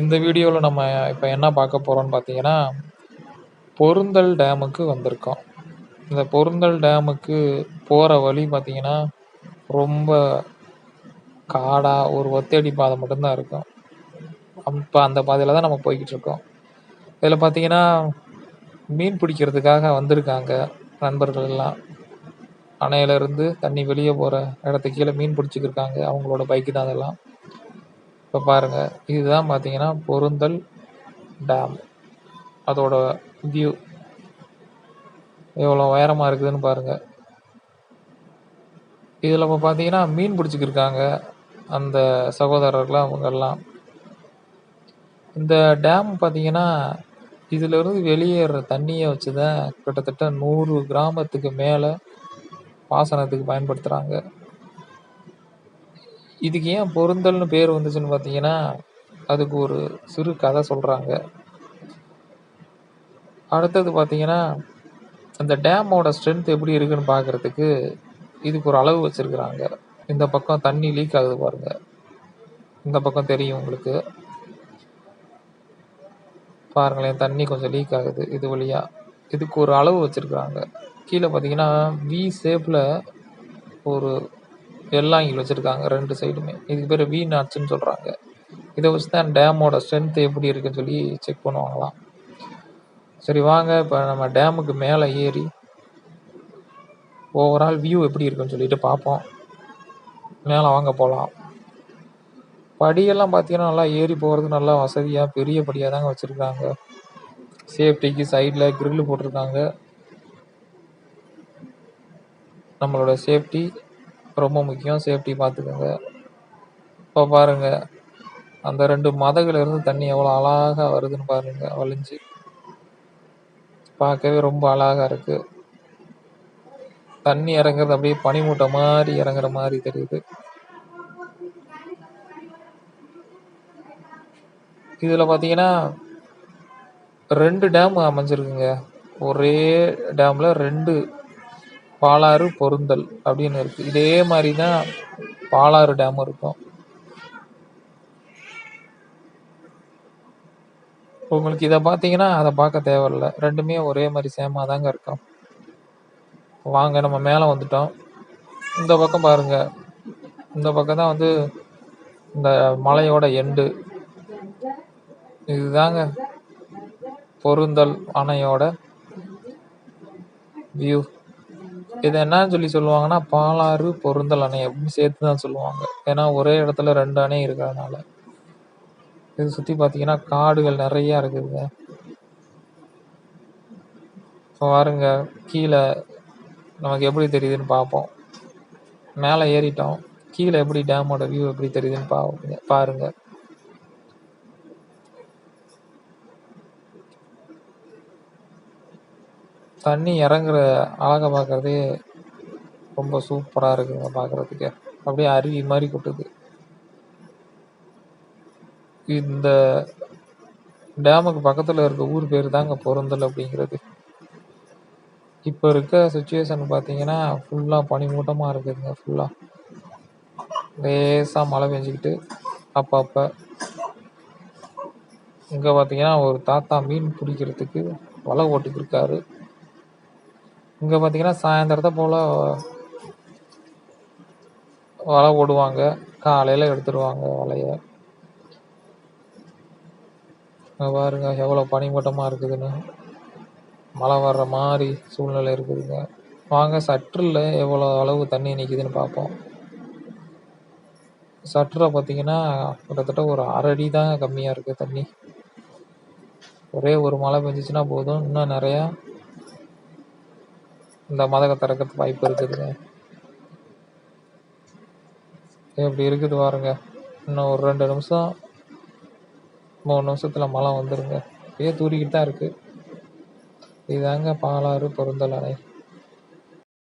இந்த வீடியோவில் நம்ம இப்போ என்ன பார்க்க போகிறோம்னு பார்த்தீங்கன்னா பொருந்தல் டேமுக்கு வந்திருக்கோம். இந்த பொருந்தல் டேமுக்கு போகிற வழி பார்த்தீங்கன்னா ரொம்ப காடாக ஒரு ஒத்தடி பாதை மட்டும்தான் இருக்கும். இப்போ அந்த பாதையில் தான் நம்ம போய்கிட்டு இருக்கோம். இதில் பார்த்தீங்கன்னா மீன் பிடிக்கிறதுக்காக வந்திருக்காங்க நண்பர்கள் எல்லாம். அணையிலேருந்து தண்ணி வெளியே போகிற இடத்துக்கு கீழே மீன் பிடிச்சிக்கிருக்காங்க. அவங்களோட பைக்கு தான் அதெல்லாம். இப்போ பாருங்கள் இதுதான் பார்த்தீங்கன்னா பொருந்தல் டேம் அதோட வியூ எவ்வளோ உயரமாக இருக்குதுன்னு பாருங்கள் இதில் இப்போ பார்த்தீங்கன்னா மீன் பிடிச்சிக்கிருக்காங்க அந்த சகோதரர்கள் அவங்கெல்லாம். இந்த டேம் பார்த்தீங்கன்னா இதிலிருந்து வெளியேற தண்ணியை வச்சு தான் கிட்டத்தட்ட நூறு கிராமத்துக்கு மேலே பாசனத்துக்கு பயன்படுத்துகிறாங்க இதுக்கு ஏன் பொருந்தல்னு பேர் வந்துச்சுன்னு பார்த்தீங்கன்னா அதுக்கு ஒரு சிறு கதை சொல்கிறாங்க அடுத்தது பார்த்தீங்கன்னா அந்த டேமோட ஸ்ட்ரென்த் எப்படி இருக்குன்னு பார்க்குறதுக்கு இதுக்கு ஒரு அளவு வச்சுருக்குறாங்க. இந்த பக்கம் தண்ணி லீக் ஆகுது பாருங்க. இந்த பக்கம் தெரியும் உங்களுக்கு. பாருங்களேன் தண்ணி கொஞ்சம் லீக் ஆகுது இது வழியாக இதுக்கு ஒரு அளவு வச்சுருக்குறாங்க. கீழே பார்த்தீங்கன்னா வி ஷேப்பில் ஒரு வெள்ளாங்கில் வச்சுருக்காங்க ரெண்டு சைடுமே இதுக்கு பேர் வி நாட்ஸ்ன்னு சொல்கிறாங்க இதை வச்சு தான் டேமோட ஸ்ட்ரென்த் எப்படி இருக்குன்னு சொல்லி செக் பண்ணுவாங்களாம். சரி வாங்க. இப்போ நம்ம டேமுக்கு மேலே ஏறி ஓவரால் வியூ எப்படி இருக்குன்னு சொல்லிட்டு பார்ப்போம். மேலே வாங்க போகலாம் படியெல்லாம் பார்த்தீங்கன்னா நல்லா ஏறி போகிறதுக்கு நல்லா வசதியாக பெரிய படியாக தாங்க வச்சுருக்காங்க. சேஃப்டிக்கு சைடில் க்ரில் போட்டிருக்காங்க. நம்மளோட சேஃப்டி ரொம்ப முக்கியம். சேஃப்டி பார்த்துக்கோங்க இப்போ பாருங்கள் அந்த ரெண்டு மதகுல இருந்து தண்ணி எவ்வளோ அழகாக வருதுன்னு பாருங்கள் வலிஞ்சு பார்க்கவே ரொம்ப அழகாக இருக்குது தண்ணி இறங்குறது அப்படியே பனிமூட்டை மாதிரி இறங்குற மாதிரி தெரியுது. இதில் பார்த்தீங்கன்னா ரெண்டு டேம் அமைஞ்சிருக்குங்க. ஒரே டேமில் ரெண்டு பாலாறு பொருந்தல் அப்படின்னு இருக்குது இதே மாதிரி தான் பாலாறு டேம் இருக்கும். உங்களுக்கு இதை பார்த்தீங்கன்னா அதை பார்க்க தேவையில்ல. ரெண்டுமே ஒரே மாதிரி சேமாக தாங்க இருக்கும். வாங்க நம்ம மேலே வந்துட்டோம். இந்த பக்கம் பாருங்க. இந்த பக்கம் தான் வந்து இந்த மலையோட எண்டு இதுதாங்க பொருந்தல் அணையோட வியூ இது என்னன்னு சொல்லி சொல்லுவாங்கன்னா பாலாறு பொருந்தல் அணை அப்படின்னு சேர்த்து தான் சொல்லுவாங்க. ஏன்னா ஒரே இடத்துல ரெண்டு அணை இருக்கிறதுனால. இது சுற்றி பார்த்தீங்கன்னா காடுகள் நிறையா இருக்குதுங்க. இப்போ பாருங்க கீழே நமக்கு எப்படி தெரியுதுன்னு பார்ப்போம் மேலே ஏறிட்டோம். கீழே எப்படி டேமோட வியூ எப்படி தெரியுதுன்னு பாருங்க. தண்ணி இறங்குற அழகை பார்க்குறதே ரொம்ப சூப்பராக இருக்குங்க பார்க்குறதுக்கே. அப்படியே அருவி மாதிரி கொட்டுது. இந்த டேமுக்கு பக்கத்தில் இருக்க ஊர் பேர் தாங்க பொருந்தல் அப்படிங்கிறது. இப்போ இருக்க சுச்சுவேஷன் பார்த்தீங்கன்னா ஃபுல்லாக பனிமூட்டமாக இருக்குதுங்க ஃபுல்லாக லேசாக மழை பெஞ்சிக்கிட்டு அப்பப்போ. இங்கே பார்த்தீங்கன்னா ஒரு தாத்தா மீன் பிடிக்கிறதுக்கு வலை ஓட்டிக்கிட்டு இருக்காரு இங்கே பார்த்தீங்கன்னா சாயந்தரத்தை போல் வலை ஓடுவாங்க காலையில் எடுத்துடுவாங்க வலையை. பாருங்க எவ்வளோ பனிமூட்டமாக இருக்குதுன்னு. மழை வர்ற மாதிரி சூழ்நிலை இருக்குதுங்க. வாங்க சற்றில் எவ்வளோ அளவு தண்ணி நிற்கிதுன்னு பார்ப்போம். சற்றில் பார்த்தீங்கன்னா கிட்டத்தட்ட ஒரு அரை அடி தான் கம்மியாக இருக்குது தண்ணி. ஒரே ஒரு மழை பெஞ்சிச்சுன்னா போதும். இன்னும் நிறையா இந்த மதக திறக்கிறதுக்கு வாய்ப்பு இருக்குதுங்க இப்படி இருக்குது பாருங்க. இன்னும் ஒரு ரெண்டு நிமிஷம் மூணு நிமிஷத்தில் மழை வந்துருங்க. இப்பயே தூரிக்கிட்டு தான் இருக்குது இதாங்க பாலாறு பொருந்தல் அணை.